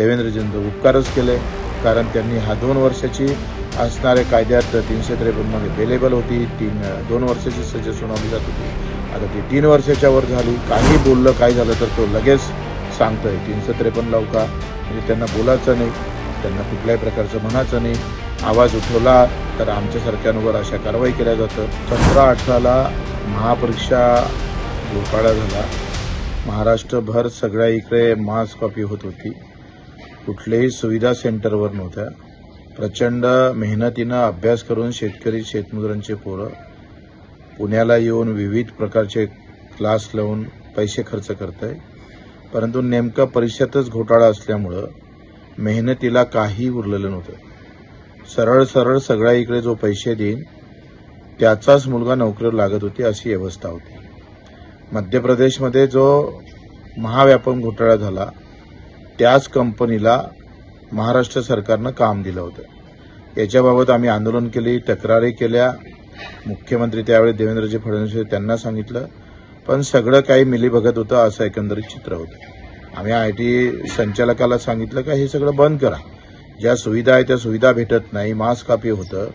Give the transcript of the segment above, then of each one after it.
देवेंद्रजींचं उपकारच केले कारण त्यांनी हा दोन वर्षाची असणाऱ्या कायद्यात तीनशे त्रेपन्नमध्ये बेलेबल होती. तीन दोन वर्षाची सजा सुनावली जात होती. आता ती तीन वर्षाच्या वर झाली. काही बोललं काय झालं तर तो लगेच सांगतोय तीनशे त्रेपन्न लावका म्हणजे त्यांना बोलायचं नाही. त्यांना कुठल्याही प्रकारचं म्हणायचं नाही. आवाज उठवला तर आमच्यासारख्यांवर अशा कारवाई केल्या जातं सतरा अठराला महापरीक्षा घोटाळा झाला. महाराष्ट्रभर सगळ्या इकडे मास कॉपी होत होती. कुठल्याही सुविधा सेंटरवर नव्हत्या. प्रचंड मेहनतीनं अभ्यास करून शेतकरी शेतमजुरांचे पोरं पुण्याला येऊन विविध प्रकारचे क्लास लावून पैसे खर्च करत आहे परंतु नेमका परीक्षेतच घोटाळा असल्यामुळं मेहनतीला काही उरलेलं नव्हतं. सरळ सरळ सगळ्या इकडे जो पैसे देईन त्याचाच मुलगा नोकरीवर लागत होती अशी व्यवस्था होती. मध्य प्रदेशमध्ये जो महाव्यापन घोटाळा झाला त्याच कंपनीला महाराष्ट्र सरकारनं काम दिलं होतं. याच्याबाबत आम्ही आंदोलन केली तक्रारी केल्या. मुख्यमंत्री त्यावेळी देवेंद्रजी फडणवीस होते, त्यांना सांगितलं. पण सगळं काही मिलीभगत होतं असं एकंदरीत चित्र होतं. आम्ही आय टी संचालकाला सांगितलं का हे सगळं बंद करा. ज्या सुविधा आहे त्या सुविधा भेटत नाही मास्क कापी होतं.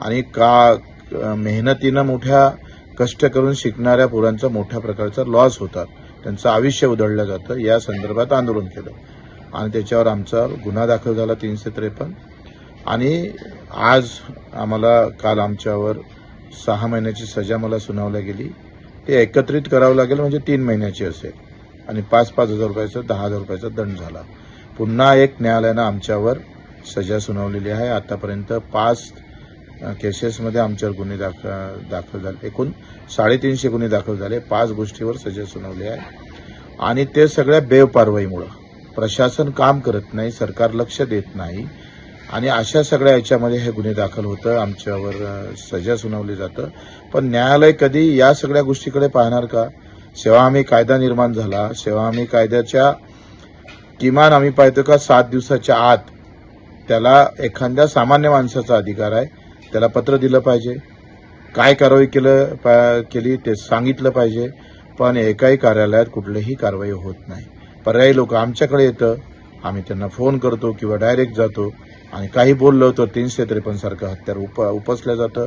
आणि का मेहनतीनं मोठ्या कष्ट करून शिकणाऱ्या पोरांचा मोठ्या प्रकारचा लॉस होतात. त्यांचं आयुष्य उधळलं जातं. या संदर्भात आंदोलन केलं. आणि त्याच्यावर आमचा गुन्हा दाखल झाला तीनशे त्रेपन्न. आणि आज आम्हाला काल आमच्यावर सहा महिन्याची सजा मला सुनावल्या गेली. ते एकत्रित करावं लागेल म्हणजे तीन महिन्याची असेल. आणि पाच पाच हजार रुपयाचा दहा हजार रुपयाचा दंड झाला. पुन्हा एक न्यायालयानं आमच्यावर सजा सुनावलेली आहे. आतापर्यंत पाच केसेसमध्ये आमच्यावर गुन्हे दाखल दाखल झाले. एकूण साडेतीनशे गुन्हे दाखल झाले. पाच गोष्टीवर सजा सुनावली आहे. आणि ते सगळ्या बेवपारवाईमुळं प्रशासन काम करत नाही सरकार लक्ष देत नाही. आणि अशा सगळ्या याच्यामध्ये हे गुन्हे दाखल होतं आमच्यावर सजा सुनावली जातं. पण न्यायालय कधी या सगळ्या गोष्टीकडे पाहणार का? सेवा हमी कायदा निर्माण झाला. सेवा हमी कायद्याच्या किमान आम्ही पाहतो का सात दिवसाच्या आत त्याला एखाद्या सामान्य माणसाचा अधिकार आहे त्याला पत्र दिलं पाहिजे. काय कारवाई केलं पा- केली ते सांगितलं पाहिजे. पण एकाही कार्यालयात कुठलीही कारवाई होत नाही. पर्यायी लोक आमच्याकडे येतं. आम्ही त्यांना फोन करतो किंवा डायरेक्ट जातो. आणि काही बोललं तर तीनशे त्रेपन्न सारखं हत्यार उप उपसलं जातं.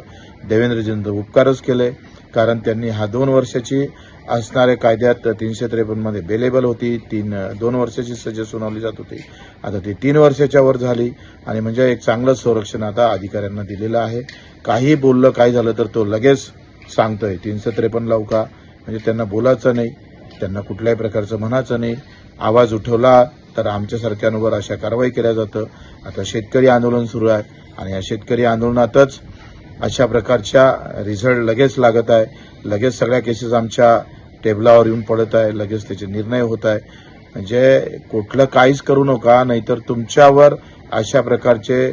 देवेंद्रजींचं उपकारच केले. कारण त्यांनी हा दोन वर्षाची असणाऱ्या कायद्यात तीनशे त्रेपन्नमध्ये बेलेबल होती. तीन दोन वर्षाची सजा सुनावली जात होती. आता ती तीन वर्षाच्या वर झाली. आणि म्हणजे एक चांगलं संरक्षण आता अधिकाऱ्यांना दिलेलं आहे. काही बोललं काय झालं तर तो लगेच सांगतोय तीनशे त्रेपन्न लावू का? म्हणजे त्यांना बोलायचं नाही. त्यांना कुठल्याही प्रकारचं म्हणायचं नाही. आवाज उठवला तर आमच्यासारख्यांवर अशा कारवाई केल्या जातं. आता शेतकरी आंदोलन सुरू आहे आणि या शेतकरी आंदोलनातच अशा प्रकारच्या रिझल्ट लगेच लागत आहे. लगेच सगळ्या केसेस आमच्या टेबलावर येऊन पडत आहे. लगेच त्याचे निर्णय होत आहे. म्हणजे कुठलं काहीच करू नका नाहीतर तुमच्यावर अशा प्रकारचे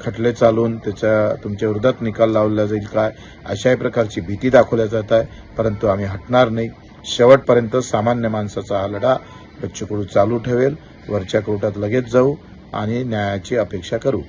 खटले चालून त्याच्या तुमच्या विरोधात निकाल लावला जाईल काय? अशाही प्रकारची भीती दाखवल्या जात आहे. परंतु आम्ही हटणार नाही. शेवटपर्यंत सामान्य माणसाचा हा लढा बच्चूकडू चालू ठेवेल. वरच्या कोर्टात लगेच जाऊ आणि न्यायाची अपेक्षा करू.